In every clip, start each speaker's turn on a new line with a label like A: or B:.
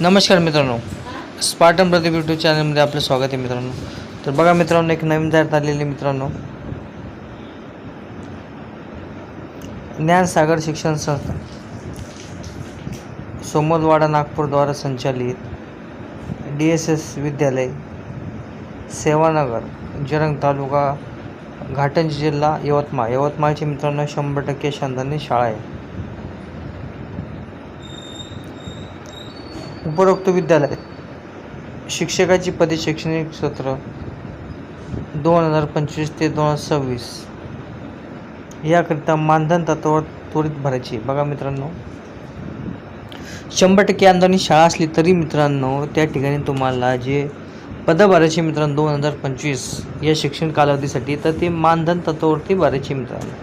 A: नमस्कार मित्रांनो. Spartan Pradeep YouTube चॅनलमध्ये आपलं स्वागत आहे मित्रांनो. तर बघा मित्रांनो एक नवीन तयार आलेली मित्रांनो. ज्ञानसागर शिक्षण संस्था. सोमोदवाडा नागपूरद्वारा संचालित डी एस एस विद्यालय सेवानगर जरंग तालुका घाटंज जिल्हा यवतमाळ. यवतमाळची मित्रांनो शंभर टक्के शांतांनी शाळा आहे. उपरोक्त विद्यालय. शिक्षकाची पदे शैक्षणिक सत्र दोन हजार पंचवीस ते दोन हजार सव्वीस. याकरिता मानधन तत्वावर त्वरित भरायची. बघा मित्रांनो. शंभर टक्के आंदोलन शाळा असली तरी मित्रांनो त्या ठिकाणी तुम्हाला जे पदं भरायची मित्रांनो दोन हजार पंचवीस या शिक्षण कालावधीसाठी तर ते मानधन तत्वावरती भरायची मित्रांनो.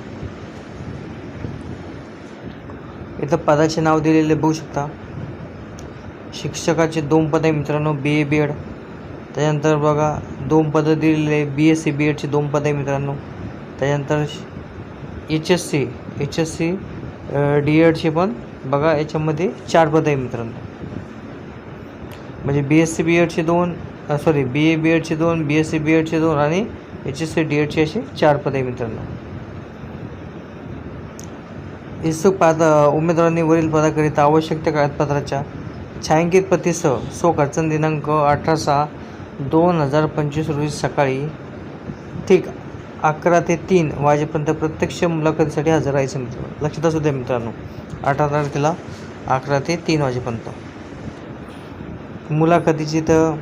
A: इथं पदाचे नाव दिलेले बघू शकता. शिक्षकाचे दोन पद आहे मित्रांनो बी ए बी एड त्याच्यानंतर बघा दोन पदं दिलेले बी एस सी बी एडचे दोन पद आहे मित्रांनो. त्याच्यानंतर H S C H S C D एडचे पण बघा याच्यामध्ये चार पद आहे मित्रांनो. म्हणजे बी एस सी बी एडचे दोन सॉरी बी ए बी एडचे दोन बी एस सी बी एडचे दोन आणि एच एस सी डी एडचे असे चार पद आहे मित्रांनो. इच्छुक पाद उमेदवारांनी वरील पदाकरिता आवश्यक त्या कागदपत्राच्या छायांकित पतीसह सो खर्चन दिनांक अठरा सहा दोन हजार पंचवीस रोजी सकाळी ठीक अकरा ते तीन वाजेपर्यंत प्रत्यक्ष मुलाखतीसाठी हजर राहायचं मित्र लक्षात असू द्या मित्रांनो अठरा तारखेला अकरा ते तीन वाजेपर्यंत. मुलाखतीची तर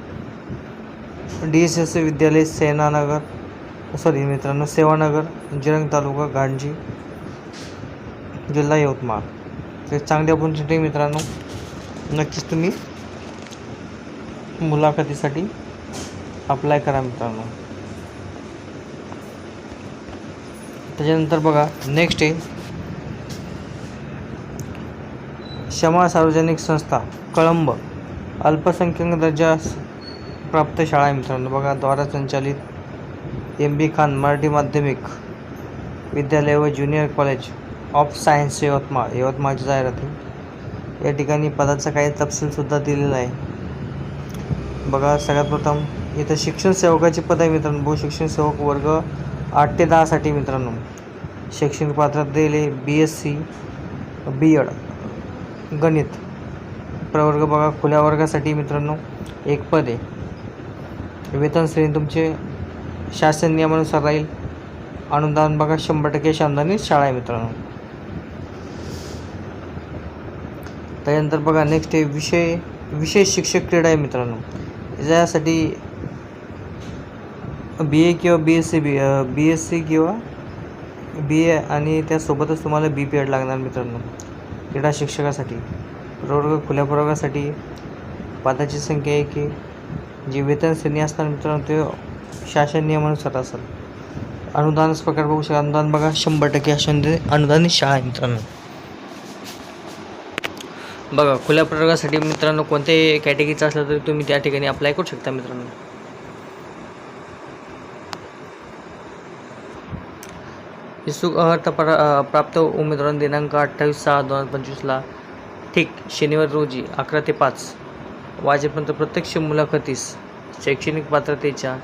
A: डी एस एस विद्यालय सेनानगर सॉरी मित्रांनो सेवानगर जिरंग तालुका गांजी जिल्हा यवतमाळ. ते चांगली ऑपॉर्च्युनिटी मित्रांनो नक्कीच तुम्ही मुलाखतीसाठी अप्लाय करा मित्रांनो. त्याच्यानंतर बघा नेक्स्ट आहे. क्षमा सार्वजनिक संस्था कळंब. अल्पसंख्याक दर्जा प्राप्त शाळा आहे मित्रांनो. बघा द्वारा संचालित एम बी खान मराठी माध्यमिक विद्यालय व junior college of science Yavatmal. यवतमाळची जाहिरात आहे. या ठिकाणी पदाचा काही तपशीलसुद्धा दिलेला आहे. बघा सगळ्यात प्रथम इथं शिक्षण सेवकाची पद आहे मित्रांनो. भूशिक्षण सेवक वर्ग आठ ते दहासाठी मित्रांनो. शैक्षणिक पात्रता दिले B S C B Ed गणित. प्रवर्ग बघा खुल्या वर्गासाठी मित्रांनो एक पद आहे. वेतन श्रेणी तुमचे शासन नियमानुसार राहील. अनुदान बघा शंभर टक्के शानदानी शाळा आहे मित्रांनो. त्यानंतर बघा नेक्स्ट आहे विषय विशेष शिक्षक क्रीडा आहे मित्रांनो. ज्यासाठी बी ए किंवा B S C B B S C किंवा बी ए आणि त्यासोबतच तुम्हाला बी पी एड लागणार मित्रांनो क्रीडा शिक्षकासाठी. प्रवर्ग खुल्या प्रवर्गासाठी पदाची संख्या आहे. की जी वेतन श्रेणी असणार मित्रांनो ते शासन नियमानुसार असतात अनुदानच प्रकार बघू शकता. अनुदान बघा शंभर टक्के शासन अनुदानित शाळा आहे मित्रांनो. बघा खुल्या प्रयोगासाठी मित्रांनो कोणत्याही कॅटेगरीचा असलं तरी तुम्ही त्या ठिकाणी अप्लाय करू शकता मित्रांनो. इच्छुक अर्थ प्रा प्राप्त उमेदवारांना दिनांक अठ्ठावीस सहा दोन हजार पंचवीसला ठीक शनिवार रोजी अकरा ते पाच वाजेपर्यंत प्रत्यक्ष मुलाखतीस शैक्षणिक पात्रतेच्या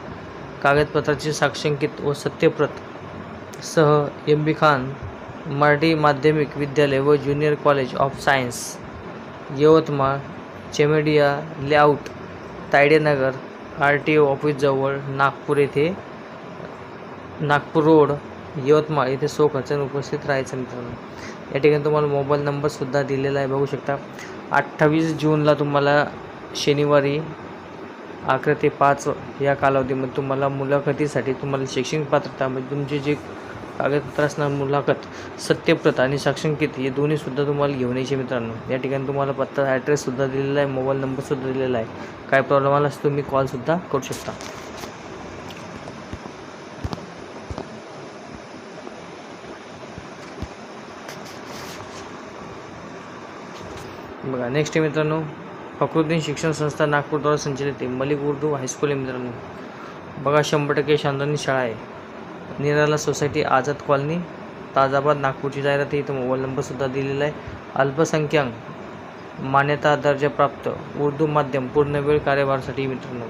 A: कागदपत्राचे साक्षांकित व सत्यप्रत सह एम बी खान मराठी माध्यमिक विद्यालय व junior college of science. Yavatmal चेमेडिया layout Taydenagar R T O ऑफिसजवळ Nagpur येथे नागपूर रोड यवतमाळ येथे सो उपस्थित राहायचं मित्रांनो. या ठिकाणी तुम्हाला मोबाईल नंबरसुद्धा दिलेला आहे बघू शकता. अठ्ठावीस जूनला तुम्हाला शनिवारी अकरा ते पाच या कालावधीमध्ये तुम्हाला मुलाखतीसाठी तुम्हाला शैक्षणिक पात्रता म्हणजे तुमचे जे कागदपत्र असणार मुलाखत सत्यप्रत आणि साक्षांकित हे दोन्हीसुद्धा तुम्हाला घेऊन यायचे मित्रांनो. या ठिकाणी तुम्हाला पत्ता ॲड्रेससुद्धा दिलेला आहे मोबाईल नंबरसुद्धा दिलेला आहे. काय प्रॉब्लेम आला तुम्ही कॉलसुद्धा करू शकता. बघा नेक्स्ट आहे मित्रांनो फखरुद्दीन शिक्षण संस्था नागपूरद्वारा संचलित आहे. मलिक उर्दू हायस्कूल आहे मित्रांनो. बघा शंभर टक्के शांतानी शाळा आहे. निराला सोसायटी आझाद कॉलनी ताजाबाद नागपूरची जाहिरात इथं मोबाईल नंबरसुद्धा दिलेला आहे. अल्पसंख्याक मान्यता दर्जाप्राप्त उर्दू माध्यम पूर्णवेळ कार्यभारासाठी मित्रांनो.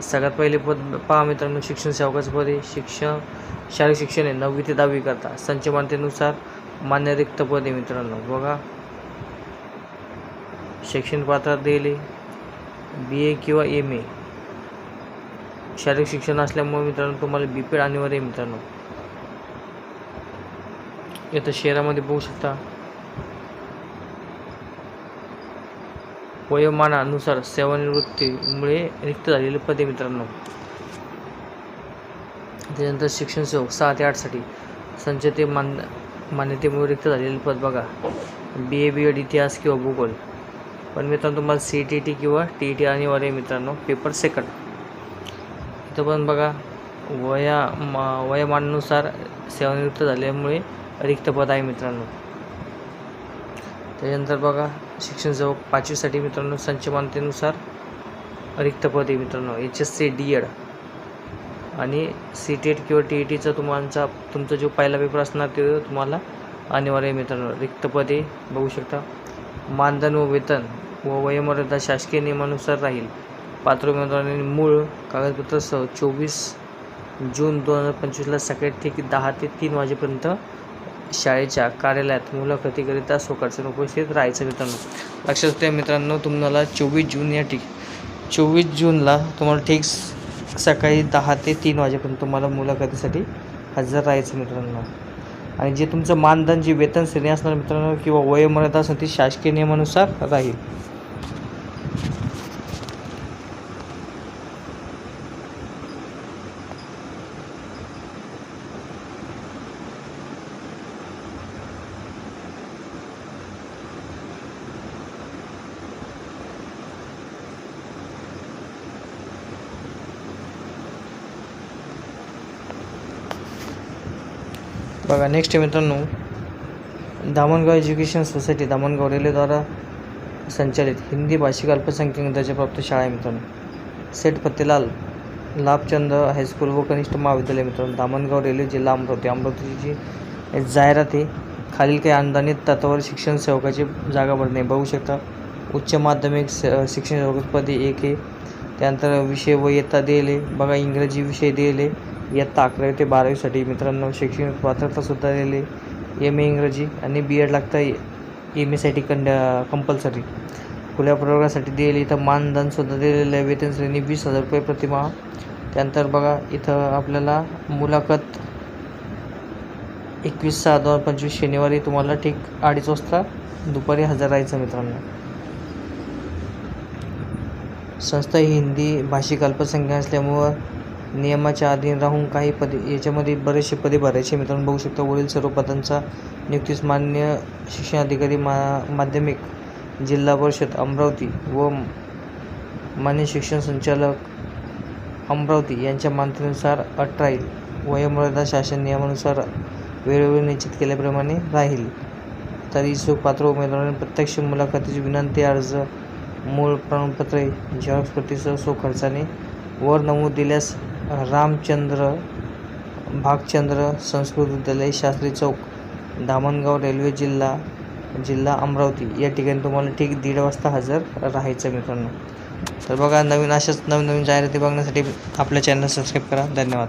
A: सगळ्यात पहिले पद पहा मित्रांनो शिक्षण सेवकाचं पद आहे. शिक्षण शालेय शिक्षण आहे. नववी ते दहावी करता. संचमानतेनुसार मान्य रिक्त पद आहे मित्रांनो. बघा. शैक्षणिक पात्रता दिली बी ए किंवा एम ए शारीरिक शिक्षण असल्यामुळे मित्रांनो तुम्हाला बी पेड अनिवार्य आहे मित्रांनो. इथं शहरामध्ये बघू शकता. वयोमानानुसार सेवानिवृत्तीमुळे रिक्त झालेले पदे मित्रांनो. त्याच्यानंतर शिक्षण सेवक सहा ते आठसाठी. संचते मान मान्यतेमुळे रिक्त झालेले पद बघा. बी ए बी एड इतिहास किंवा भूगोल पण मित्रांनो तुम्हाला सी टी टी किंवा टी ई टी अनिवार्य आहे मित्रांनो. पेपर सेकंड इथं पण बघा वया मा वयोमानानुसार सेवानिवृत्त झाल्यामुळे रिक्त पद आहे मित्रांनो. त्याच्यानंतर बघा शिक्षण जवळ पाचवीसाठी मित्रांनो संचमानतेनुसार रिक्त पद आहे मित्रांनो H S C D Ed आणि सी टी एड किंवा टी ई टीचा तुमचा तुमचा जो पहिला पेपर असणार ते तुम्हाला अनिवार्य मित्रांनो. रिक्त पदे बघू शकता. मानधन व वेतन व वयोमर्यादा शासकीय नियमानुसार राहील. पात्र उमेदवारांनी मूळ कागदपत्रासह चोवीस जून दोन हजार पंचवीसला सकाळी ठीक दहा ते तीन वाजेपर्यंत शाळेच्या कार्यालयात मुलाखतीकरिता स्वखर्चाने उपस्थित राहायचं मित्रांनो. लक्षात ठेवा मित्रांनो तुम्हाला चोवीस जून या ठीक चोवीस जूनला तुम्हाला ठीक सकाळी दहा ते तीन वाजेपर्यंत तुम्हाला मुलाखतीसाठी हजर राहायचं मित्रांनो. आणि जे तुमचं मानधन जे वेतन श्रेणी असणार मित्रांनो किंवा वयोमर्यादा असेल ती शासकीय नियमानुसार राहील. बघा नेक्स्ट मित्रांनो दामणगाव एज्युकेशन सोसायटी दामणगाव रेल्वेद्वारा संचालित हिंदी भाषिक अल्पसंख्याक दर्जाप्राप्त शाळा आहे मित्रांनो. सेठ फतेलाल लाभचंद हायस्कूल व कनिष्ठ महाविद्यालय मित्रांनो. दामणगाव रेल्वे जिल्हा अमरावती अमरावतीची जी जाहिरात आहे खालील काही अनुदानित तत्वावर शिक्षण सेवकाची जागा भरणे बघू शकता उच्च माध्यमिक स शिक्षण सेवकपदी एक आहे. त्यानंतर विषय व इयत्ता दिले बघा इंग्रजी विषय दिले इयत्ता अकरावी ते बारावीसाठी. मित्रांनो शैक्षणिक पात्रतासुद्धा दिले एम ए इंग्रजी आणि बी एड लागतं एम एसाठी कंड कंपल्सरी खुल्या प्रवर्गासाठी दिलेली इथं मानधनसुद्धा दिलेलं आहे वेतन श्रेणी वीस हजार रुपये प्रतिमाह त्यानंतर बघा इथं आपल्याला मुलाखत एकवीस सहा दोन हजार पंचवीस शनिवारी तुम्हाला ठीक अडीच वाजता दुपारी हजर राहायचं मित्रांनो. संस्था ही हिंदी भाषिक अल्पसंख्या असल्यामुळं नियमाच्या अधीन राहून काही पदे याच्यामध्ये बरेचसे पदे भरायचे. मित्रांनो बघू शकता वरील सर्व पदांचा नियुक्तीस मान्य शिक्षण अधिकारी मा माध्यमिक जिल्हा परिषद अमरावती व मान्य शिक्षण संचालक अमरावती यांच्या मान्यतेनुसार अट राहील वयोमर्यादा शासन नियमानुसार वेळोवेळी निश्चित केल्याप्रमाणे राहील. तर इच्छुक पात्र उमेदवारांनी प्रत्यक्ष मुलाखतीची विनंती अर्ज मूळ प्रमाणपत्रे झेरॉक्स प्रतीसह सो खर्चाने वर नमूद दिल्यास रामचंद्र भागचंद्र संस्कृत विद्यालय शास्त्री चौक धामणगाव रेल्वे जिल्हा जिल्हा अमरावती. या ठिकाणी तुम्हाला ठीक दीड वाजता हजर राहायचं मित्रांनो. तर बघा नवीन अशाच नवीन नवीन जाहिराती बघण्यासाठी आपल्या चॅनल सबस्क्राईब करा. धन्यवाद.